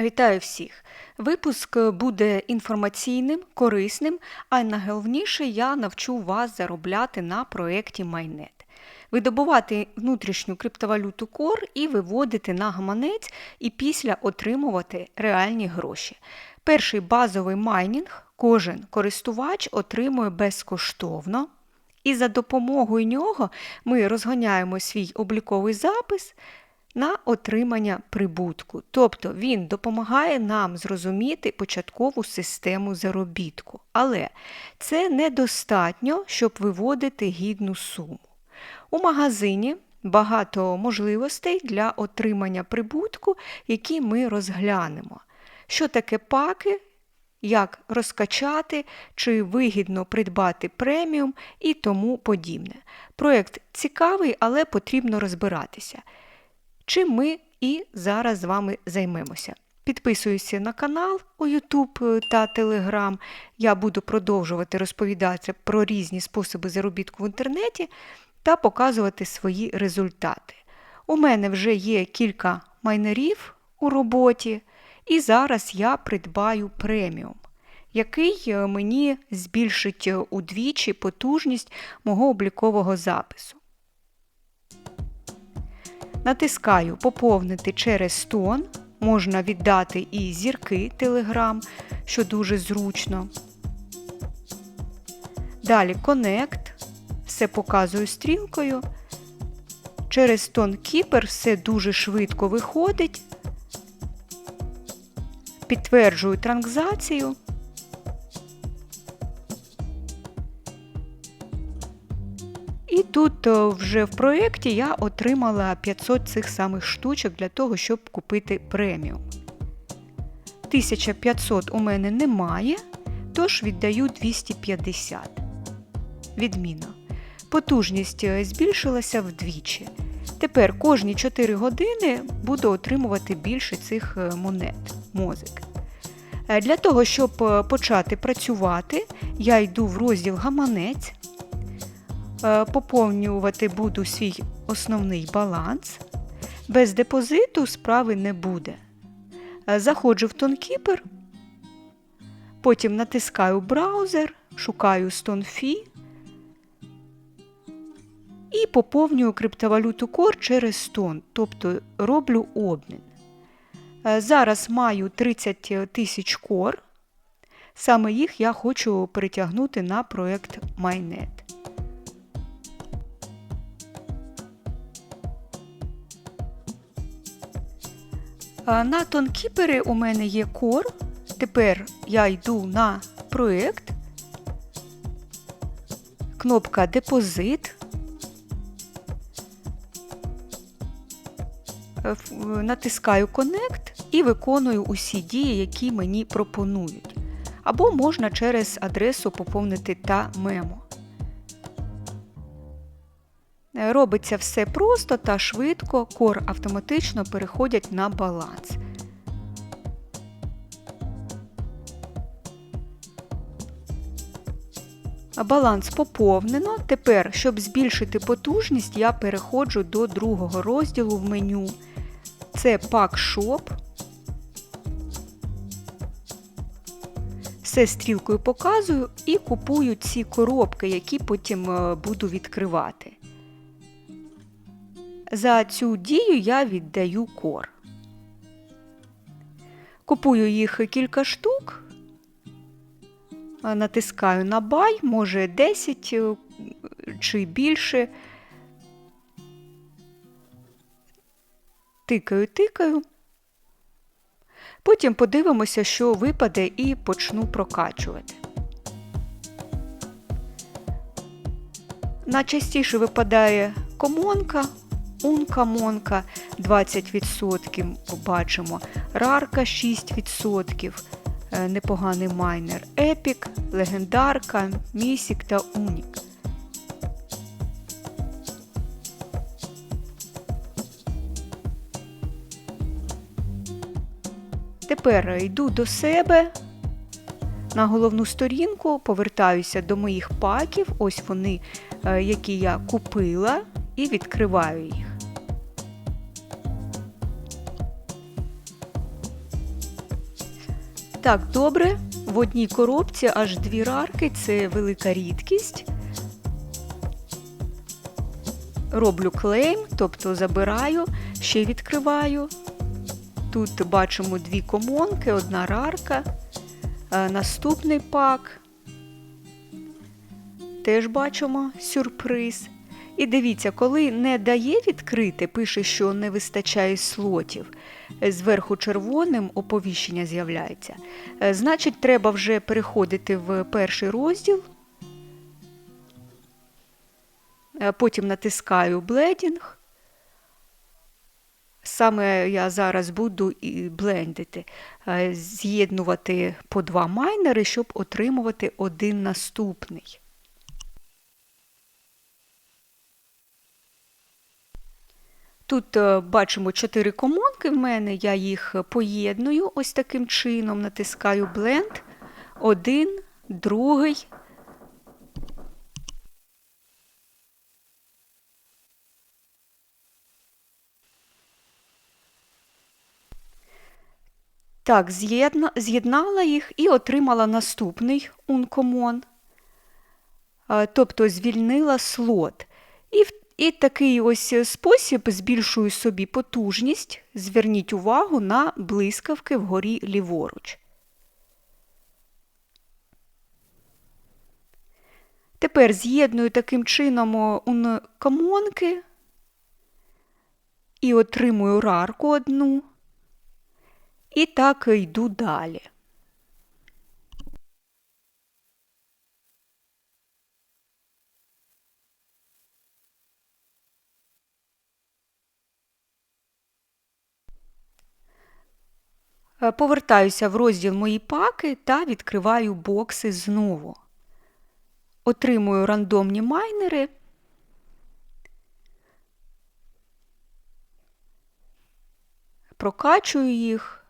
Вітаю всіх! Випуск буде інформаційним, корисним, а найголовніше я навчу вас заробляти на проєкті Майнет. Видобувати внутрішню криптовалюту Core і виводити на гаманець і після отримувати реальні гроші. Перший базовий майнінг кожен користувач отримує безкоштовно. І за допомогою нього ми розганяємо свій обліковий запис на отримання прибутку. Тобто він допомагає нам зрозуміти початкову систему заробітку. Але це недостатньо, щоб виводити гідну суму. У магазині багато можливостей для отримання прибутку, які ми розглянемо. Що таке паки? Як розкачати, чи вигідно придбати преміум і тому подібне. Проєкт цікавий, але потрібно розбиратися. Чим ми і зараз з вами займемося. Підписуюся на канал у YouTube та Telegram. Я буду продовжувати розповідати про різні способи заробітку в інтернеті та показувати свої результати. У мене вже є кілька майнерів у роботі, і зараз я придбаю преміум, який мені збільшить удвічі потужність мого облікового запису. Натискаю Поповнити через тон. Можна віддати і зірки Telegram, що дуже зручно. Далі Connect. Все показую стрілкою. Через тон Keeper все дуже швидко виходить. Підтверджую транзакцію. І тут вже в проєкті я отримала 500 цих самих штучок для того, щоб купити преміум. 1500 у мене немає, тож віддаю 250. Відмінно. Потужність збільшилася вдвічі. Тепер кожні 4 години буду отримувати більше цих монет, мозик. Для того, щоб почати працювати, я йду в розділ гаманець. Поповнювати буду свій основний баланс. Без депозиту справи не буде. Заходжу в TonKeeper, потім натискаю браузер, шукаю StoneFi і поповнюю криптовалюту Core через Stone, тобто роблю обмін. Зараз маю 30 тисяч Core, саме їх я хочу перетягнути на проєкт Майнет. На тонкіпери у мене є кор. Тепер я йду на проєкт, кнопка Депозит. Натискаю Connect і виконую усі дії, які мені пропонують. Або можна через адресу поповнити та мемо. Робиться все просто та швидко, кор автоматично переходять на баланс. Баланс поповнено. Тепер, щоб збільшити потужність, я переходжу до другого розділу в меню. Це Pack Shop. Все стрілкою показую і купую ці коробки, які потім буду відкривати. За цю дію я віддаю кор. Купую їх кілька штук, натискаю на бай, може 10 чи більше. Тикаю, тикаю. Потім подивимося, що випаде, і почну прокачувати. Найчастіше випадає комонка. Унка-монка 20%, побачимо, рарка 6%, непоганий майнер, епік, легендарка, місік та унік. Тепер йду до себе. На головну сторінку, повертаюся до моїх паків, ось вони, які я купила, і відкриваю їх. Так, добре. В одній коробці аж дві рарки це велика рідкість. Роблю клейм, тобто забираю, ще відкриваю. Тут бачимо дві комонки, одна рарка, е, наступний пак. Теж бачимо сюрприз. І дивіться, коли не дає відкрити, пише, що не вистачає слотів. Зверху червоним оповіщення з'являється. Е, Значить, треба вже переходити в перший розділ. Е, Потім натискаю блендінг. Саме я зараз буду і блендити, е, з'єднувати по два майнери, щоб отримувати один наступний. Тут е, бачимо чотири комонки в мене, я їх поєдную ось таким чином, натискаю бленд, один, другий. Так, з'єдна- з'єднала їх і отримала наступний ункомон, Е, тобто звільнила слот. І, і такий ось спосіб збільшую собі потужність. Зверніть увагу на блискавки вгорі ліворуч. Тепер з'єдную таким чином ункомонки і отримую рарку одну. І так йду далі. Повертаюся в розділ Мої паки та відкриваю бокси знову. Отримую рандомні майнери. Прокачую їх,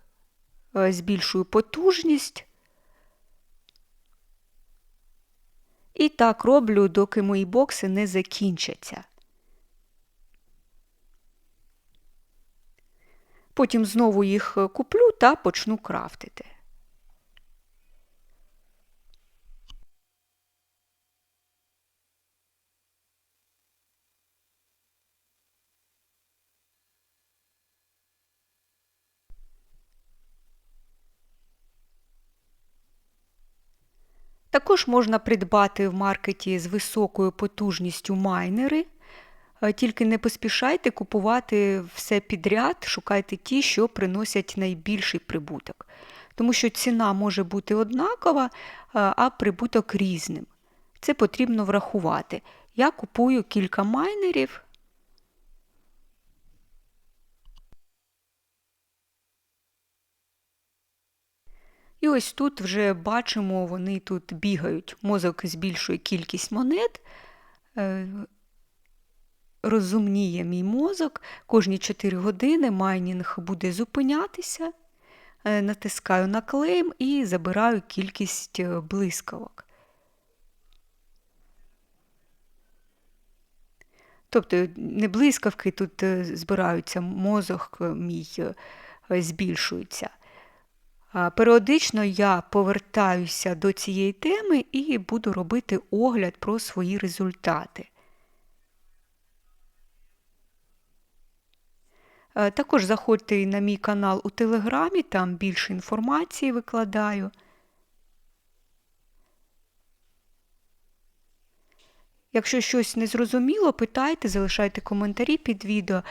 е, збільшую потужність. І так роблю, доки мої бокси не закінчаться. Потім знову їх е, куплю та почну крафтити. Також можна придбати в маркеті з високою потужністю майнери. Е, Тільки не поспішайте купувати все підряд, шукайте ті, що приносять найбільший прибуток. Тому що ціна може бути однакова, е, а прибуток різним. Це потрібно врахувати. Я купую кілька майнерів. І ось тут вже бачимо, вони тут бігають. Мозок збільшує кількість монет. Розумніє мій мозок. Кожні 4 години майнінг буде зупинятися. Е, Натискаю на клейм і забираю кількість е, блискавок. Тобто не блискавки тут е, збираються, мозок мій збільшується. Періодично я повертаюся до цієї теми і буду робити огляд про свої результати. Також заходьте на мій канал у Телеграмі, там більше інформації викладаю. Якщо щось не зрозуміло, питайте, залишайте коментарі під відео.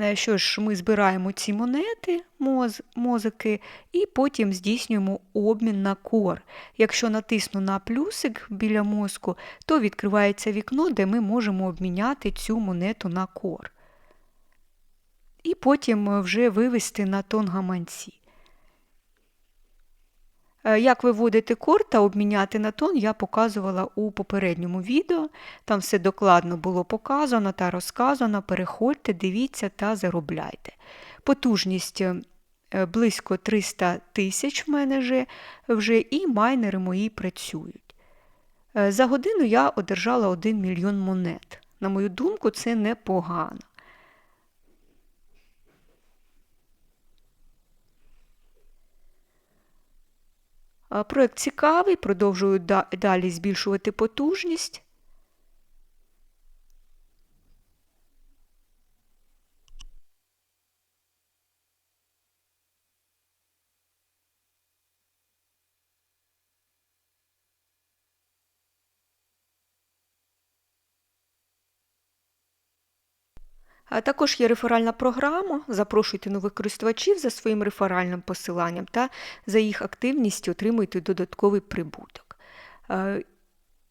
Е, Що ж, ми збираємо ці монети, моз, мозики, і потім здійснюємо обмін на кор. Якщо натисну на плюсик біля мозку, то відкривається вікно, де ми можемо обміняти цю монету на кор. І потім е, вже вивести на тон-гаманці. Е, Як виводити кор та обміняти на тон, я показувала у попередньому відео. Там все докладно було показано та розказано. Переходьте, дивіться та заробляйте. Потужність е, близько 300 тисяч в мене вже, вже і майнери мої працюють. Е, За годину я одержала 1 мільйон монет. На мою думку, це непогано. А, Проект цікавий, продовжую да- далі збільшувати потужність. Також є реферальна програма. Запрошуйте нових користувачів за своїм реферальним посиланням та за їх активністю отримуйте додатковий прибуток. Е,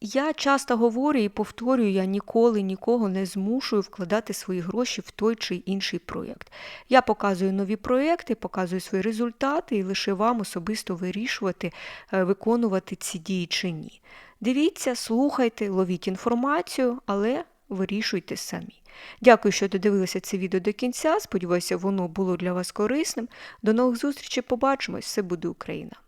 Я часто говорю і повторюю, я ніколи нікого не змушую вкладати свої гроші в той чи інший проєкт. Я показую нові проєкти, показую свої результати і лише вам особисто вирішувати, е, виконувати ці дії чи ні. Дивіться, слухайте, ловіть інформацію, але вирішуйте самі. Дякую, що додивилися це відео до кінця. Сподіваюся, воно було для вас корисним. До нових зустрічей, побачимось! Все буде Україна!